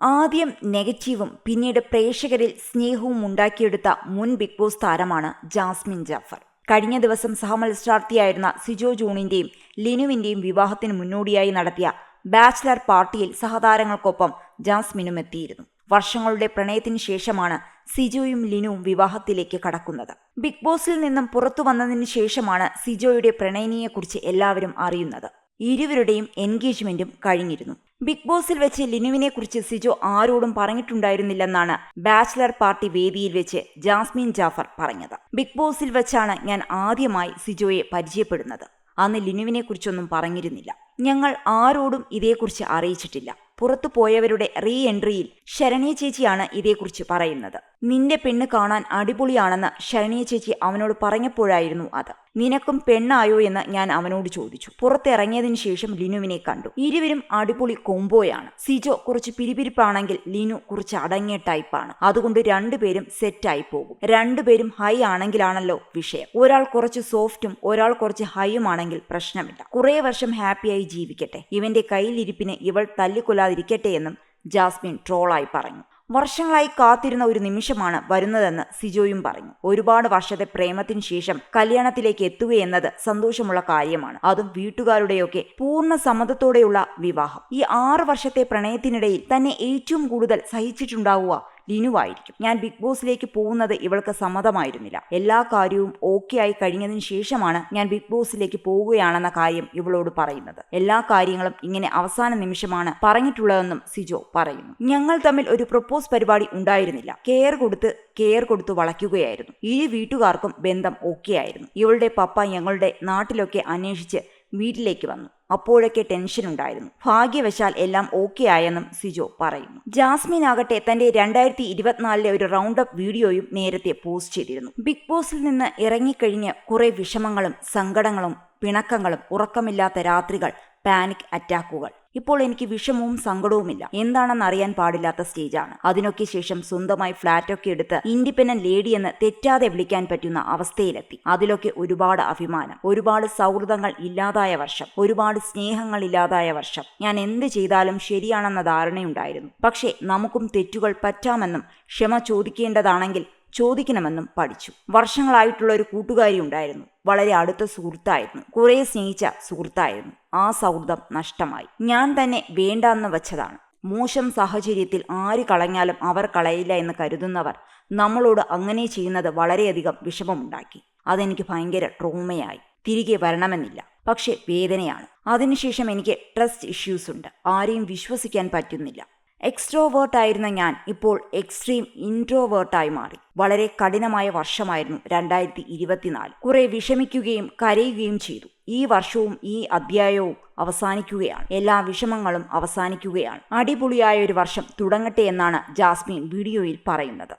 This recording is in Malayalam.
ആദ്യം നെഗറ്റീവും പിന്നീട് പ്രേക്ഷകരിൽ സ്നേഹവും ഉണ്ടാക്കിയെടുത്ത മുൻ ബിഗ് ബോസ് താരമാണ് ജാസ്മിൻ ജാഫർ. കഴിഞ്ഞ ദിവസം സഹമത്സരാർത്ഥിയായിരുന്ന സിജോ ജൂണിന്റെയും ലിനുവിന്റെയും വിവാഹത്തിന് മുന്നോടിയായി നടത്തിയ ബാച്ചിലർ പാർട്ടിയിൽ സഹതാരങ്ങൾക്കൊപ്പം ജാസ്മിനും എത്തിയിരുന്നു. വർഷങ്ങളുടെ പ്രണയത്തിന് ശേഷമാണ് സിജോയും ലിനുവും വിവാഹത്തിലേക്ക് കടക്കുന്നത്. ബിഗ് ബോസിൽ നിന്നും പുറത്തു വന്നതിന് ശേഷമാണ് സിജോയുടെ പ്രണയിനിയെക്കുറിച്ച് എല്ലാവരും അറിയുന്നത്. ഇരുവരുടെയും എൻഗേജ്മെന്റും കഴിഞ്ഞിരുന്നു. ബിഗ് ബോസിൽ വെച്ച് ലിനുവിനെ കുറിച്ച് സിജോ ആരോടും പറഞ്ഞിട്ടുണ്ടായിരുന്നില്ലെന്നാണ് ബാച്ചിലർ പാർട്ടി വേദിയിൽ വെച്ച് ജാസ്മിൻ ജാഫർ പറഞ്ഞത്. ബിഗ് ബോസിൽ വെച്ചാണ് ഞാൻ ആദ്യമായി സിജോയെ പരിചയപ്പെടുന്നത്. അന്ന് ലിനുവിനെ കുറിച്ചൊന്നും പറഞ്ഞിരുന്നില്ല. ഞങ്ങൾ ആരോടും ഇതേക്കുറിച്ച് അറിയിച്ചിട്ടില്ല. പുറത്തു പോയവരുടെ റീ എൻട്രിയിൽ ശരണ്യ ചേച്ചിയാണ് ഇതേക്കുറിച്ച് പറയുന്നത്. നിന്റെ പെണ്ണ് കാണാൻ അടിപൊളിയാണെന്ന് ശരണിയ ചേച്ചി അവനോട് പറഞ്ഞപ്പോഴായിരുന്നു അത്. നിനക്കും പെണ്ണായോ എന്ന് ഞാൻ അവനോട് ചോദിച്ചു. പുറത്തിറങ്ങിയതിനു ശേഷം ലിനുവിനെ കണ്ടു. ഇരുവരും അടിപൊളി കൊമ്പോയാണ് സിജോ കുറച്ച് പിരിപിരിപ്പാണെങ്കിൽ ലിനു കുറച്ച് അടങ്ങിയ ടൈപ്പാണ്. അതുകൊണ്ട് രണ്ടുപേരും സെറ്റായി പോകും. രണ്ടുപേരും ഹൈ ആണെങ്കിലാണല്ലോ വിഷയം. ഒരാൾ കുറച്ച് സോഫ്റ്റും ഒരാൾ കുറച്ച് ഹൈയും ആണെങ്കിൽ പ്രശ്നമില്ല. കുറേ വർഷം ഹാപ്പിയായി ജീവിക്കട്ടെ. ഇവന്റെ കയ്യിലിരിപ്പിന് ഇവൾ തല്ലിക്കൊല്ലാതിരിക്കട്ടെ എന്നും ജാസ്മിൻ ട്രോളായി പറഞ്ഞു. വർഷങ്ങളായി കാത്തിരുന്ന ഒരു നിമിഷമാണ് വരുന്നതെന്ന് സിജോയും പറഞ്ഞു. ഒരുപാട് വർഷത്തെ പ്രേമത്തിന് ശേഷം കല്യാണത്തിലേക്ക് എത്തുകയെന്നത് സന്തോഷമുള്ള കാര്യമാണ്. അതും വീട്ടുകാരുടെയൊക്കെ പൂർണ സമ്മതത്തോടെയുള്ള വിവാഹം. ഈ ആറ് വർഷത്തെ പ്രണയത്തിനിടയിൽ തന്നെ ഏറ്റവും കൂടുതൽ സഹിച്ചിട്ടുണ്ടാവുക ലിനുവായിരിക്കും. ഞാൻ ബിഗ് ബോസിലേക്ക് പോകുന്നത് ഇവൾക്ക് സമ്മതമായിരുന്നില്ല. എല്ലാ കാര്യവും ഓക്കെ ആയി കഴിഞ്ഞതിന് ശേഷമാണ് ഞാൻ ബിഗ് ബോസിലേക്ക് പോവുകയാണെന്ന കാര്യം ഇവളോട് പറയുന്നത്. എല്ലാ കാര്യങ്ങളും ഇങ്ങനെ അവസാന നിമിഷമാണ് പറഞ്ഞിട്ടുള്ളതെന്നും സിജോ പറയുന്നു. ഞങ്ങൾ തമ്മിൽ ഒരു പ്രൊപ്പോസ് പരിപാടി ഉണ്ടായിരുന്നില്ല. കെയർ കൊടുത്ത് കെയർ കൊടുത്ത് വളയ്ക്കുകയായിരുന്നു. ഇരു വീട്ടുകാർക്കും ബന്ധം ഓക്കെ ആയിരുന്നു. ഇവളുടെ പപ്പ ഞങ്ങളുടെ നാട്ടിലൊക്കെ അന്വേഷിച്ച് വീട്ടിലേക്ക് വന്നു. അപ്പോഴൊക്കെ ടെൻഷൻ ഉണ്ടായിരുന്നു. ഭാഗ്യവശാൽ എല്ലാം ഓക്കെ ആയെന്നും സിജോ പറയുന്നു. ജാസ്മിൻ ആകട്ടെ തന്റെ രണ്ടായിരത്തി ഇരുപത്തിനാലിലെ ഒരു റൗണ്ട് അപ്പ് വീഡിയോയും നേരത്തെ പോസ്റ്റ് ചെയ്തിരുന്നു. ബിഗ് ബോസിൽ നിന്ന് ഇറങ്ങിക്കഴിഞ്ഞ് കുറെ വിഷമങ്ങളും സങ്കടങ്ങളും പിണക്കങ്ങളും ഉറക്കമില്ലാത്ത രാത്രികൾ പാനിക് അറ്റാക്കുകൾ ഇപ്പോൾ എനിക്ക് വിഷമവും സങ്കടവുമില്ല. എന്താണെന്ന് അറിയാൻ പാടില്ലാത്ത സ്റ്റേജാണ്. അതിനൊക്കെ ശേഷം സ്വന്തമായി ഫ്ലാറ്റൊക്കെ എടുത്ത് ഇൻഡിപെൻഡന്റ് ലേഡി എന്ന് തെറ്റാതെ വിളിക്കാൻ പറ്റുന്ന അവസ്ഥയിലെത്തി. അതിലൊക്കെ ഒരുപാട് അഭിമാനം ഒരുപാട് സൗഹൃദങ്ങൾ ഇല്ലാതായ വർഷം ഒരുപാട് സ്നേഹങ്ങൾ ഇല്ലാതായ വർഷം. ഞാൻ എന്ത് ചെയ്താലും ശരിയാണെന്ന ധാരണയുണ്ടായിരുന്നു. പക്ഷേ നമുക്കും തെറ്റുകൾ പറ്റാമെന്നും ക്ഷമ ചോദിക്കേണ്ടതാണെങ്കിൽ ചോദിക്കണമെന്നും പഠിച്ചു. വർഷങ്ങളായിട്ടുള്ള ഒരു കൂട്ടുകാരി ഉണ്ടായിരുന്നു. വളരെ അടുത്ത സുഹൃത്തായിരുന്നു. കുറെ സ്നേഹിച്ച സുഹൃത്തായിരുന്നു. ആ സൗഹൃദം നഷ്ടമായി. ഞാൻ തന്നെ വേണ്ടാന്ന് വെച്ചതാണ്. മോശം സാഹചര്യത്തിൽ ആര് കളഞ്ഞാലും അവർ കളയില്ല എന്ന് കരുതുന്നവർ നമ്മളോട് അങ്ങനെ ചെയ്യുന്നത് വളരെയധികം വിഷമമുണ്ടാക്കി. അതെനിക്ക് ഭയങ്കര ട്രോമയായി. തിരികെ വരണമെന്നില്ല. പക്ഷെ വേദനയാണ്. അതിനുശേഷം എനിക്ക് ട്രസ്റ്റ് ഇഷ്യൂസ് ഉണ്ട്. ആരെയും വിശ്വസിക്കാൻ പറ്റുന്നില്ല. എക്സ്ട്രോവേർട്ട് ആയിരുന്ന ഞാൻ ഇപ്പോൾ എക്സ്ട്രീം ഇൻട്രോവേർട്ടായി മാറി. വളരെ കഠിനമായ വർഷമായിരുന്നു രണ്ടായിരത്തി ഇരുപത്തിനാല് കുറെ വിഷമിക്കുകയും കരയുകയും ചെയ്തു. ഈ വർഷവും ഈ അധ്യായവും അവസാനിക്കുകയാണ്. എല്ലാ വിഷമങ്ങളും അവസാനിക്കുകയാണ്. അടിപൊളിയായ ഒരു വർഷം തുടങ്ങട്ടെ എന്നാണ് ജാസ്മിൻ വീഡിയോയിൽ പറയുന്നത്.